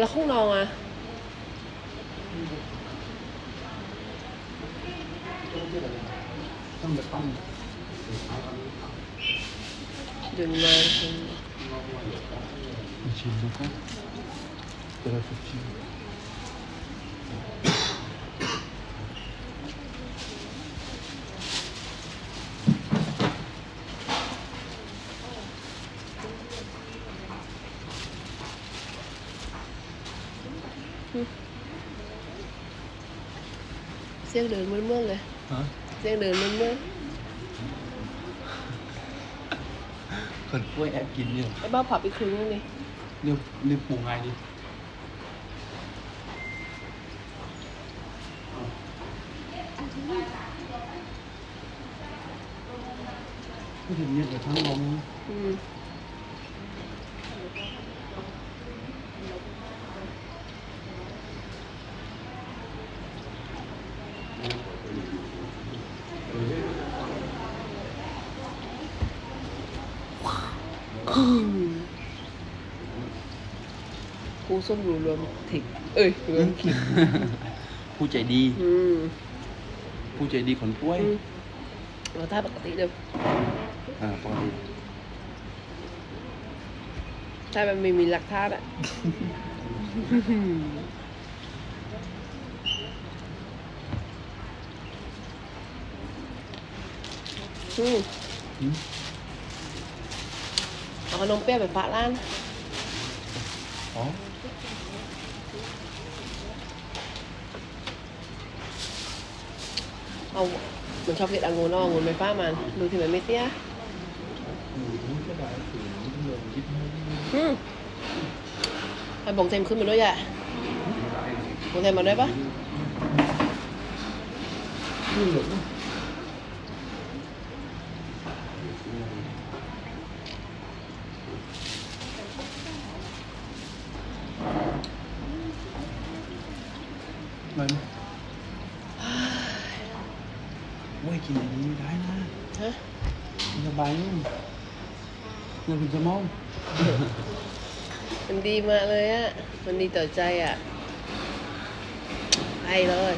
แล้วห้องนอนอะต้องแบบต้องดึงมาชิมนะครับจะได้สักชิม เสียงเดินเมื่อนๆเลยฮะเสียงเดินเมื่อนคนกล้วยแอบกินเนี่ยๆไอ้บ้าผับอีกครึ่งนึงดิเรียกเรียกปูไงดิไม่เห็นเนี่ยแต่ทั้งลมอืม กูส้มรูรวมถิกเอ้ยรวมขิงผู้ใจดี อืมผู้ใจดีขนกล้วยอืมเราท่าปกติเดิมอ่าปกติถ้ามันไม่มีหลักท่าอะอืมหืม เอาขนมเปี๊ยะไปฝากร้าน อ๋อเอามันชอบเก็ดองุ่นเอาองุ่นไปฟ้ามัน ดูที่มันไม่เสียอืมไอ้บงเต็มขึ้นมาด้วยอะบงเต็มมาด้วยปะมั นโอ้ยกินอย่างนี้ไม่ได้นะฮะมันสบายนุ่มเงินคุณจะมอง มันดีมากเลยอะ มันดีต่อใจอะไปเลย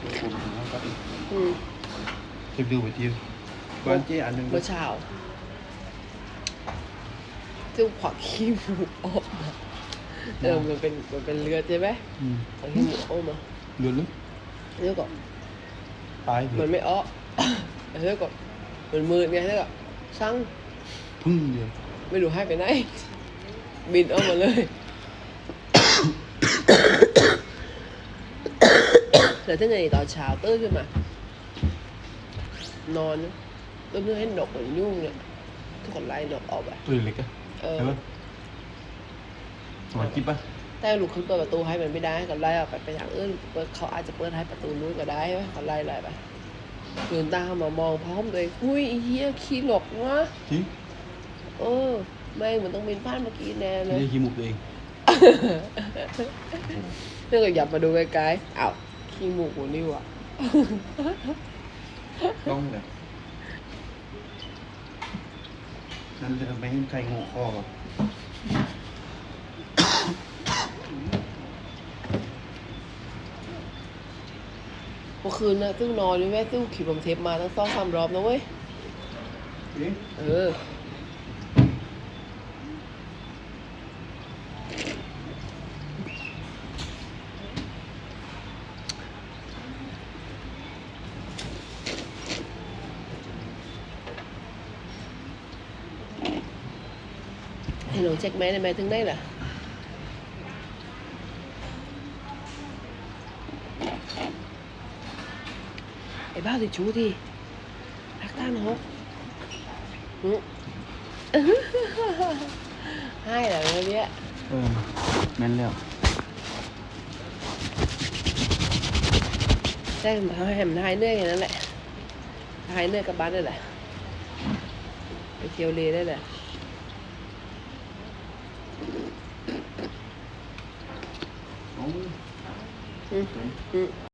ผมถึงแล้วก็อืมจะดูไปทีบ้านเจ๊อันหนึ่งเมื่อเช้า จุ๊บขวักขี้หมูออกมาเออมันเป็นมันเป็นเลือดใช่ไหมอืมขวักขี้หมูออกมาเดือดลึกเลือดก็ตายมันไม่ออกเลือดก็มันมืดไงเลือดก็ช่างพึ่งเดียวไม่รู้ให้ไปไหน บินออกมาเลยเดี๋ยวถ้าในตอนเช้าตื่นขึ้นมานอนตื่นขึ้นให้นกเหมือนยุ่งเนี่ยทุกคนไล่นกออกไปตัวเล็กอะเออ ใช่ไหมสมัยกิ๊บปะแต่ลูกขึ้นเปิดประตูให้มันไม่ได้ก็ไล่ออกไปไปทางอื่นเปิดเขาอาจจะเปิดให้ประตูนู้นก็ได้ใช่ไหมเขาไล่ไล่ไปลืมตาเข้ามามองพร้อมเลยหุ้ยไอ้เฮียขี้หลกวะจริงเออไม่งมันต้องบินพลาดเมื่อกี้แน่เลไม่ยได้ขี้หมูกตัวเองเรื่องก็อย่ามาดูไกลๆอ้าวขี้หมูกูนี่หวะต้องเลย นั่นเลยไม่ให้ใครงูคอก่อนเมื่อคืนนะซึ่งนอนอยู่แม่ซึ่งขี่ลมเทปมาตั้งสองสามรอบนะเว้ยจริงเออ ให้หนูเช็คแม่ได้ไหมถึงได้ล่ะไอ้บ้าสิชูทีรักต้านหกอืมให้เหรอเนี่ยเออแม่นแล้วใช่ทำให้มันหายเหนื่อยแค่นั้นแหละหายเหนื่อยกลับบ้านได้แหละไปเที่ยวเลได้แหละ โอ้อืมอืม